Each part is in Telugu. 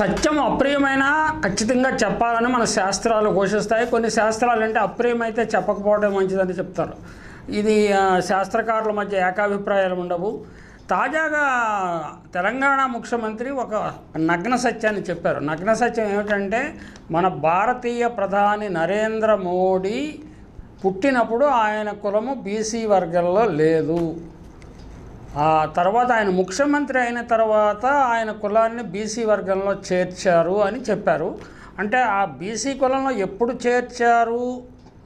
సత్యం అప్రియమైన ఖచ్చితంగా చెప్పాలని మన శాస్త్రాలు ఘోషిస్తాయి. కొన్ని శాస్త్రాలు అంటే అప్రియమైతే చెప్పకపోవడం మంచిదని చెప్తారు. ఇది శాస్త్రకారుల మధ్య ఏకాభిప్రాయాలు ఉండవు. తాజాగా తెలంగాణ ముఖ్యమంత్రి ఒక నగ్న సత్యాన్ని చెప్పారు. నగ్న సత్యం ఏమిటంటే మన భారతీయ ప్రధాని నరేంద్ర మోడీ పుట్టినప్పుడు ఆయన కులము బీసీ వర్గంలో లేదు. ఆ తర్వాత ఆయన ముఖ్యమంత్రి అయిన తర్వాత ఆయన కులాన్ని బీసీ వర్గంలో చేర్చారు అని చెప్పారు. అంటే ఆ బీసీ కులంలో ఎప్పుడు చేర్చారు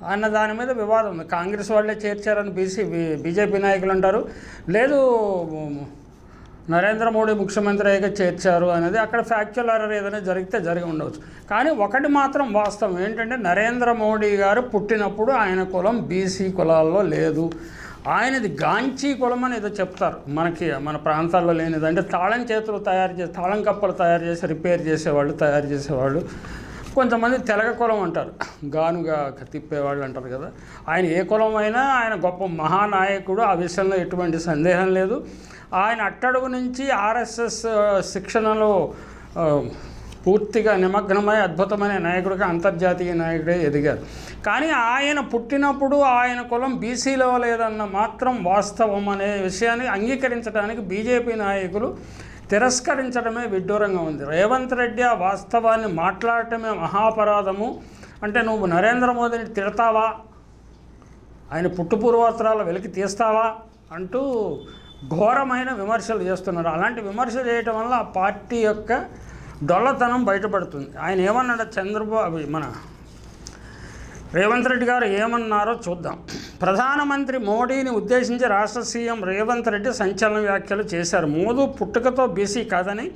అన్న దాని మీద వివాదం ఉంది. కాంగ్రెస్ వాళ్ళే చేర్చారని బీసీ బీజేపీ నాయకులు అంటారు. లేదు నరేంద్ర మోడీ ముఖ్యమంత్రి అయ్యాక చేర్చారు అనేది అక్కడ ఫ్యాక్చువల్ ఎర్రర్ ఏదైనా జరిగితే జరిగి ఉండవచ్చు. కానీ ఒకటి మాత్రం వాస్తవం ఏంటంటే నరేంద్ర మోడీ గారు పుట్టినప్పుడు ఆయన కులం బీసీ కులాల్లో లేదు. ఆయనది గాంచీ కులం అని ఏదో చెప్తారు. మనకి మన ప్రాంతాల్లో లేనిది. అంటే తాళం చేతులు తయారు చేసి తాళం కప్పలు తయారు చేసి రిపేర్ చేసేవాళ్ళు తయారు చేసేవాళ్ళు. కొంతమంది తెలగ కులం అంటారు. గానుగా తిప్పేవాళ్ళు అంటారు కదా. ఆయన ఏ కులం అయినా ఆయన గొప్ప మహానాయకుడు. ఆ విషయంలో ఎటువంటి సందేహం లేదు. ఆయన అట్టడుగు నుంచి ఆర్ఎస్ఎస్ శిక్షణలో పూర్తిగా నిమగ్నమై అద్భుతమైన నాయకుడిగా అంతర్జాతీయ నాయకుడే ఎదిగారు. కానీ ఆయన పుట్టినప్పుడు ఆయన కులం బీసీలో లేదన్న మాత్రం వాస్తవం అనే విషయాన్ని అంగీకరించడానికి బీజేపీ నాయకులు తిరస్కరించడమే విడ్డూరంగా ఉంది. రేవంత్ రెడ్డి ఆ వాస్తవాన్ని మాట్లాడటమే మహాపరాధము. అంటే నువ్వు నరేంద్ర మోదీని తిడతావా? ఆయన పుట్టుపూర్వోత్తరాలు వెలికి తీస్తావా? అంటూ ఘోరమైన విమర్శలు చేస్తున్నారు. అలాంటి విమర్శలు చేయటం వల్ల ఆ పార్టీ యొక్క డొల్లతనం బయటపడుతుంది. ఆయన ఏమన్నాడు? చంద్రబాబు మన రేవంత్ రెడ్డి గారు ఏమన్నారో చూద్దాం. ప్రధానమంత్రి మోడీని ఉద్దేశించి రాష్ట్ర సీఎం రేవంత్ రెడ్డి సంచలన వ్యాఖ్యలు చేశారు. మోదు పుట్టుకతో బీసీ కాదని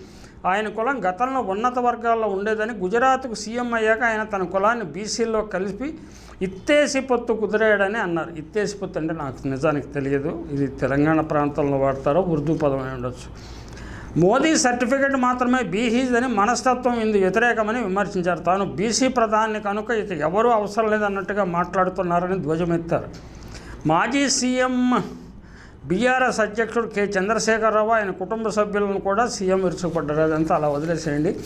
ఆయన కులం గతంలో ఉన్నత వర్గాల్లో ఉండేదని గుజరాత్కు సీఎం అయ్యాక ఆయన తన కులాన్ని బీసీల్లో కలిపి ఇత్తేసి పొత్తు కుదిరాడని అన్నారు. ఇత్తేసి పొత్తు అంటే నాకు నిజానికి తెలియదు. ఇది తెలంగాణ ప్రాంతంలో వాడతారో ఉర్దూ పదం అయి ఉండొచ్చు. మోదీ సర్టిఫికెట్ మాత్రమే బీసీస్ అని మనస్తత్వం ఇందు వ్యతిరేకమని విమర్శించారు. తాను బీసీ ప్రధాని కనుక ఇక ఎవరూ అవసరం లేదన్నట్టుగా మాట్లాడుతున్నారని ధ్వజమెత్తారు. మాజీ సీఎం బీఆర్ఎస్ అధ్యక్షుడు కె. చంద్రశేఖరరావు ఆయన కుటుంబ సభ్యులను కూడా సీఎం విరుచుకుపడ్డారు. అదంతా అలా వదిలేసేయండి.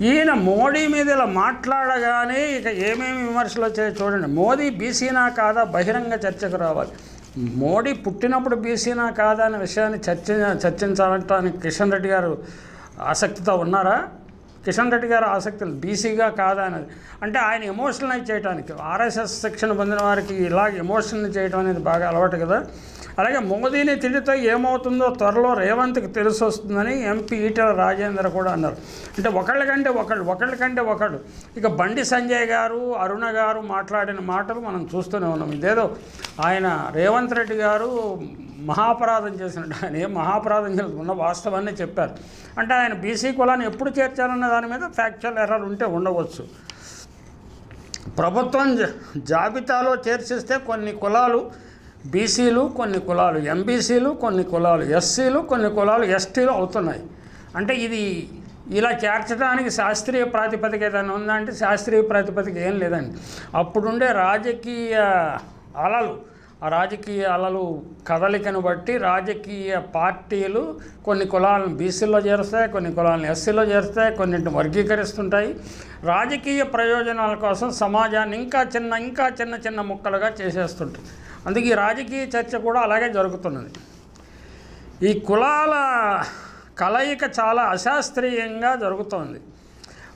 ఈయన మోడీ మీద ఇలా మాట్లాడగానే ఇక ఏమేమి విమర్శలు వచ్చాయో చూడండి. మోదీ బీసీనా కాదా? బహిరంగ చర్చకు రావాలి. మోడీ పుట్టినప్పుడు బీసీనా కాదా అనే విషయాన్ని చర్చ చర్చించాలంటానికి కిషన్ రెడ్డి గారు ఆసక్తితో ఉన్నారా? కిషన్ రెడ్డి గారు ఆసక్తి బీసీగా కాదా అనేది. అంటే ఆయన ఎమోషనలైజ్ చేయడానికి ఆర్ఎస్ఎస్ శిక్షణ పొందిన వారికి ఇలాగ ఎమోషనల్ చేయడం అనేది బాగా అలవాటు కదా. అలాగే మోదీని తిడితే ఏమవుతుందో త్వరలో రేవంత్కి తెలిసి వస్తుందని ఎంపీ ఈటెల రాజేందర్ కూడా అన్నారు. అంటే ఒకళ్ళకంటే ఒకళ్ళు ఒకళ్ళకంటే ఒకళ్ళు. ఇక బండి సంజయ్ గారు అరుణ గారు మాట్లాడిన మాటలు మనం చూస్తూనే ఉన్నాం. ఇదేదో ఆయన రేవంత్ రెడ్డి గారు మహాపరాధం చేసినట్టు. ఆయన ఏం మహాపరాధం ఉన్న వాస్తవాన్ని చెప్పారు. అంటే ఆయన బీసీ కులాన్ని ఎప్పుడు చేర్చారన్న దాని మీద ఫ్యాక్చువల్ ఎర్రర్ ఉంటే ఉండవచ్చు. ప్రభుత్వం జాబితాలో చేర్చిస్తే కొన్ని కులాలు బీసీలు కొన్ని కులాలు ఎంబీసీలు కొన్ని కులాలు ఎస్సీలు కొన్ని కులాలు ఎస్టీలు అవుతున్నాయి. అంటే ఇది ఇలా చేర్చడానికి శాస్త్రీయ ప్రాతిపదిక ఏదైనా ఉందా అంటే శాస్త్రీయ ప్రాతిపదిక ఏం లేదండి. అప్పుడుండే రాజకీయ అలలు ఆ రాజకీయ అలలు కదలికను బట్టి రాజకీయ పార్టీలు కొన్ని కులాలను బీసీలో చేరుస్తాయి కొన్ని కులాలను ఎస్సీలో చేరుస్తాయి కొన్నింటిని వర్గీకరిస్తుంటాయి. రాజకీయ ప్రయోజనాల కోసం సమాజాన్ని ఇంకా చిన్న ఇంకా చిన్న చిన్న ముక్కలుగా చేసేస్తుంటాయి. అందుకే ఈ రాజకీయ చర్చ కూడా అలాగే జరుగుతున్నది. ఈ కులాల కలయిక చాలా అశాస్త్రీయంగా జరుగుతోంది.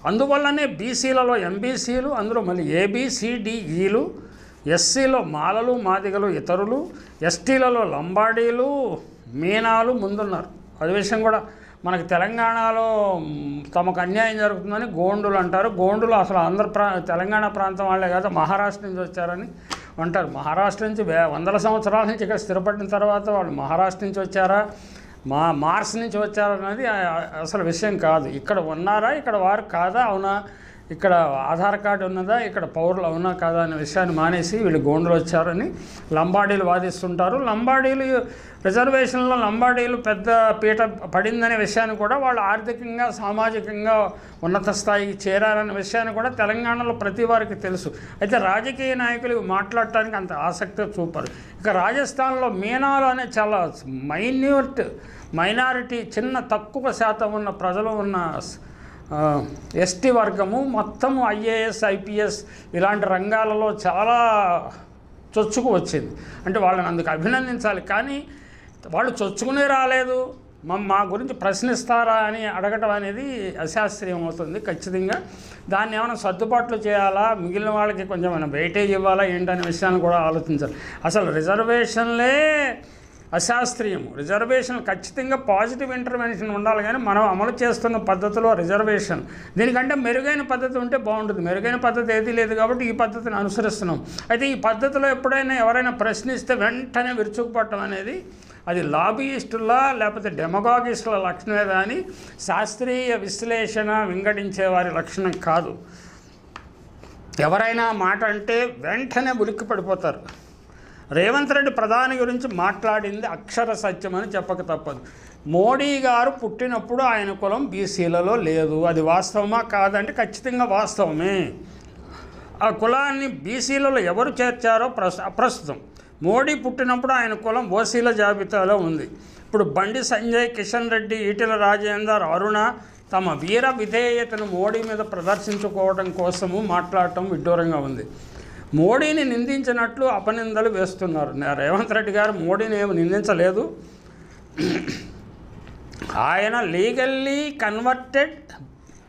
అందువల్లనే బీసీలలో ఎంబీసీలు అందులో మళ్ళీ ఏబిసిడిఈలు ఎస్సీలో మాలలు మాదిగలు ఇతరులు ఎస్టీలలో లంబాడీలు మీనాలు ముందున్నారు. అది విషయం కూడా మనకి తెలంగాణలో తమకు అన్యాయం జరుగుతుందని గోండులు అంటారు. గోండులు అసలు ఆంధ్ర ప్రా తెలంగాణ ప్రాంతం వాళ్ళే కాదు మహారాష్ట్ర నుంచి వచ్చారని ఉంటారు. మహారాష్ట్ర నుంచి వే వందల సంవత్సరాల నుంచి ఇక్కడ స్థిరపడిన తర్వాత వాళ్ళు మహారాష్ట్ర నుంచి వచ్చారా? మా మార్స్ నుంచి వచ్చారన్నది అసలు విషయం కాదు. ఇక్కడ ఉన్నారా? ఇక్కడ వారు కాదా? అవునా? ఇక్కడ ఆధార్ కార్డు ఉన్నదా ఇక్కడ పౌరులు అవునా కాదా అనే విషయాన్ని మానేసి వీళ్ళు గోండులు వచ్చారని లంబాడీలు వాదిస్తుంటారు. లంబాడీలు రిజర్వేషన్లో లంబాడీలు పెద్ద పీట పడిందనే విషయాన్ని కూడా వాళ్ళు ఆర్థికంగా సామాజికంగా ఉన్నత స్థాయికి చేరారనే విషయాన్ని కూడా తెలంగాణలో ప్రతి వారికి తెలుసు. అయితే రాజకీయ నాయకులు మాట్లాడటానికి అంత ఆసక్తి చూపరు. ఇక రాజస్థాన్లో మీనాలు అనే చాలా మైన్యూట్ మైనారిటీ చిన్న తక్కువ శాతం ఉన్న ప్రజలు ఉన్న ఎస్టీ వర్గము మొత్తం ఐఏఎస్ ఐపీఎస్ ఇలాంటి రంగాలలో చాలా చొచ్చుకు వచ్చింది. అంటే వాళ్ళని అందుకు అభినందించాలి. కానీ వాళ్ళు చొచ్చుకునే రాలేదు. మా మా గురించి ప్రశ్నిస్తారా అని అడగటం అనేది అశాస్త్రీయం అవుతుంది ఖచ్చితంగా. దాన్ని ఏమైనా సర్దుబాట్లు చేయాలా? మిగిలిన వాళ్ళకి కొంచెం ఏమైనా వెయిటేజ్ ఇవ్వాలా? ఏంటనే విషయాన్ని కూడా ఆలోచించాలి. అసలు రిజర్వేషన్లే అశాస్త్రీయం రిజర్వేషన్ ఖచ్చితంగా పాజిటివ్ ఇంటర్వెన్షన్ ఉండాలి కానీ మనం అమలు చేస్తున్న పద్ధతిలో రిజర్వేషన్. దీనికంటే మెరుగైన పద్ధతి ఉంటే బాగుంటుంది. మెరుగైన పద్ధతి ఏది లేదు కాబట్టి ఈ పద్ధతిని అనుసరిస్తున్నాం. అయితే ఈ పద్ధతిలో ఎప్పుడైనా ఎవరైనా ప్రశ్నిస్తే వెంటనే విరుచుకుపట్టడం అనేది అది లాబీయిస్టులా లేకపోతే డెమగాగిస్టుల లక్షణమే కానీ శాస్త్రీయ విశ్లేషణ వింగడించే వారి లక్షణం కాదు. ఎవరైనా మాట అంటే వెంటనే ఉలిక్కి పడిపోతారు రేవంత్ రెడ్డి ప్రధాని గురించి మాట్లాడింది అక్షర సత్యం అని చెప్పక తప్పదు. మోడీ గారు పుట్టినప్పుడు ఆయన కులం బీసీలలో లేదు. అది వాస్తవమా కాదంటే ఖచ్చితంగా వాస్తవమే. ఆ కులాన్ని బీసీలలో ఎవరు చేర్చారో ప్రస్ అప్రస్తుతం. మోడీ పుట్టినప్పుడు ఆయన కులం ఓసీల జాబితాలో ఉంది. ఇప్పుడు బండి సంజయ్ కిషన్ రెడ్డి ఈటెల రాజేందర్ అరుణ తమ వీర విధేయతను మోడీ మీద ప్రదర్శించుకోవడం కోసము మాట్లాడటం విడ్డూరంగా ఉంది. మోడీని నిందించినట్లు అపనిందలు వేస్తున్నారు. రేవంత్ రెడ్డి గారు మోడీని ఏమి నిందించలేదు. ఆయన లీగల్లీ కన్వర్టెడ్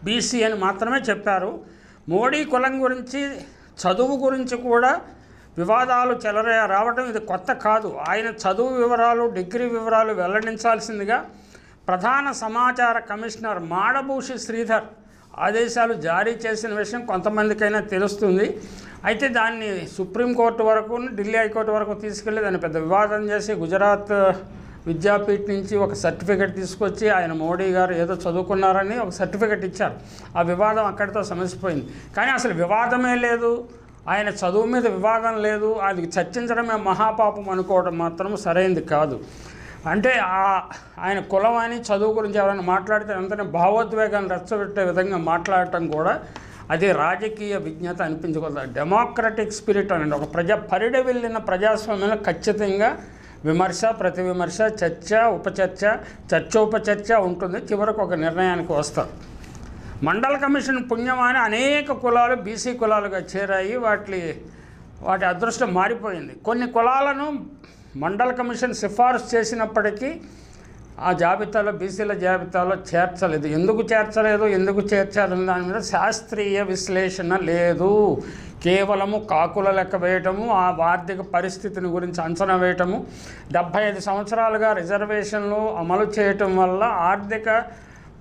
బీసీ అని మాత్రమే చెప్పారు. మోడీ కులం గురించి చదువు గురించి కూడా వివాదాలు చెలరే రావడం ఇది కొత్త కాదు. ఆయన చదువు వివరాలు డిగ్రీ వివరాలు వెల్లడించాల్సిందిగా ప్రధాన సమాచార కమిషనర్ మాడభూషి శ్రీధర్ ఆదేశాలు జారీ చేసిన విషయం కొంతమందికైనా తెలుస్తుంది. అయితే దాన్ని సుప్రీంకోర్టు వరకు ఢిల్లీ హైకోర్టు వరకు తీసుకెళ్ళి దాన్ని పెద్ద వివాదం చేసి గుజరాత్ విద్యాపీఠ్ నుంచి ఒక సర్టిఫికెట్ తీసుకొచ్చి ఆయన మోడీ గారు ఏదో చదువుకున్నారని ఒక సర్టిఫికెట్ ఇచ్చారు. ఆ వివాదం అక్కడితో సమసిపోయింది. కానీ అసలు వివాదమే లేదు. ఆయన చదువు మీద వివాదం లేదు. అది చర్చించడమే మహాపాపం అనుకోవడం మాత్రం సరైంది కాదు. అంటే ఆ ఆయన కులం అని చదువు గురించి ఎవరైనా మాట్లాడితే వెంటనే భావోద్వేగాన్ని రచ్చబెట్టే విధంగా మాట్లాడటం కూడా అది రాజకీయ విజ్ఞత అనిపించకూడదు. డెమోక్రటిక్ స్పిరిట్ అనండి ఒక ప్రజా పరిడ వెళ్ళిన ప్రజాస్వామ్యంలో ఖచ్చితంగా విమర్శ ప్రతి విమర్శ చర్చ ఉపచర్చ చర్చోపచర్చ ఉంటుంది. చివరకు ఒక నిర్ణయానికి వస్తారు. మండల కమిషన్ పుణ్యమాని అనేక కులాలు బీసీ కులాలుగా చేరాయి. వాటి వాటి అదృష్టం మారిపోయింది. కొన్ని కులాలను మండల కమిషన్ సిఫార్సు చేసినప్పటికీ ఆ జాబితాలో బీసీల జాబితాలో చేర్చలేదు. ఎందుకు చేర్చలేదు? ఎందుకు చేర్చాలని దాని మీద శాస్త్రీయ విశ్లేషణ లేదు. కేవలము కాకుల లెక్క వేయటము ఆ ఆర్థిక పరిస్థితిని గురించి అంచనా వేయటము డెబ్భై ఐదు సంవత్సరాలుగా రిజర్వేషన్లు అమలు చేయటం వల్ల ఆర్థిక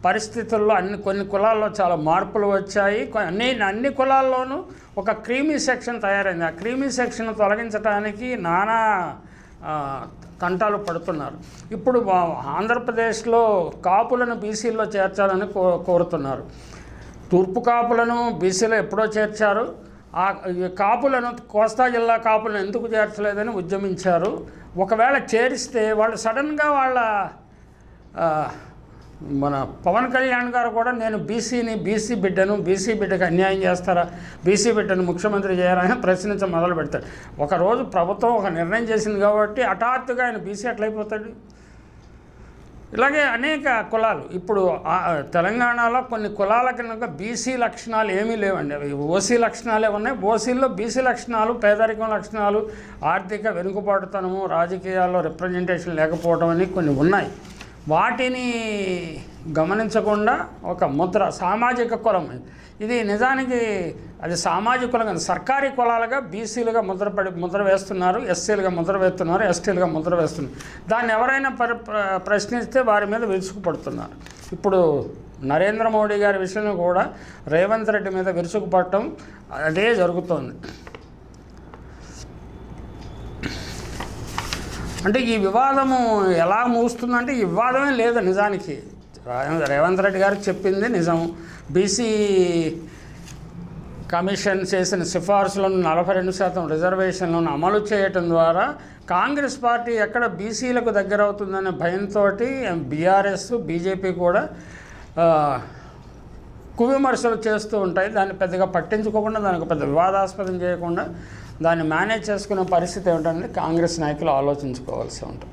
పరిస్థితుల్లో అన్ని కొన్ని కులాల్లో చాలా మార్పులు వచ్చాయి. అన్ని అన్ని కులాల్లోనూ ఒక క్రీమీ సెక్షన్ తయారైంది. ఆ క్రీమీ సెక్షన్ తొలగించడానికి నానా తంటాలు పడుతున్నారు. ఇప్పుడు ఆంధ్రప్రదేశ్లో కాపులను బీసీల్లో చేర్చాలని కో కోరుతున్నారు. తూర్పు కాపులను బీసీలో ఎప్పుడో చేర్చారు. ఆ కాపులను కోస్తా జిల్లా కాపులను ఎందుకు చేర్చలేదని ఉద్యమించారు. ఒకవేళ చేరిస్తే వాళ్ళు సడన్గా వాళ్ళ మన పవన్ కళ్యాణ్ గారు కూడా నేను బీసీని బీసీ బిడ్డను బీసీ బిడ్డకు అన్యాయం చేస్తారా? బీసీ బిడ్డను ముఖ్యమంత్రి చేయాలని ప్రశ్నించ మొదలు పెడతాడు. ఒకరోజు ప్రభుత్వం ఒక నిర్ణయం చేసింది కాబట్టి హఠాత్తుగా ఆయన బీసీ ఎట్లయిపోతాడు? ఇలాగే అనేక కులాలు. ఇప్పుడు తెలంగాణలో కొన్ని కులాల కనుక బీసీ లక్షణాలు ఏమీ లేవండి. అవి ఓసీ లక్షణాలే ఉన్నాయి. ఓసీల్లో బీసీ లక్షణాలు పేదరికం లక్షణాలు ఆర్థిక వెనుకబాటుతనము రాజకీయాల్లో రిప్రజెంటేషన్ లేకపోవడం అని కొన్ని ఉన్నాయి. వాటిని గమనించకుండా ఒక ముద్ర సామాజిక కులం. ఇది నిజానికి అది సామాజిక కులం కాదు సర్కారీ కులాలుగా బీసీలుగా ముద్రపడి ముద్ర వేస్తున్నారు ఎస్సీలుగా ముద్ర వేస్తున్నారు ఎస్టీలుగా ముద్ర వేస్తున్నారు. దాన్ని ఎవరైనా ప్ర- ప్రశ్నిస్తే వారి మీద విరుచుకుపడుతున్నారు. ఇప్పుడు నరేంద్ర మోడీ గారి విషయంలో కూడా రేవంత్ రెడ్డి మీద విరుచుకుపడటం అదే జరుగుతోంది. అంటే ఈ వివాదము ఎలా మూస్తుందంటే ఈ వివాదమే లేదు నిజానికి. రేవంత్ రెడ్డి గారు చెప్పింది నిజం. బీసీ కమిషన్ చేసిన సిఫార్సులను నలభై రెండు శాతం రిజర్వేషన్లను అమలు చేయటం ద్వారా కాంగ్రెస్ పార్టీ ఎక్కడ బీసీలకు దగ్గర అవుతుందనే భయంతో బీఆర్ఎస్ బీజేపీ కూడా కువిమర్శలు చేస్తూ ఉంటాయి. దాన్ని పెద్దగా పట్టించుకోకుండా దానికి పెద్ద వివాదాస్పదం చేయకుండా దాన్ని మేనేజ్ చేసుకునే పరిస్థితి ఏమిటనేది కాంగ్రెస్ నాయకులు ఆలోచించుకోవాల్సి ఉంటుంది.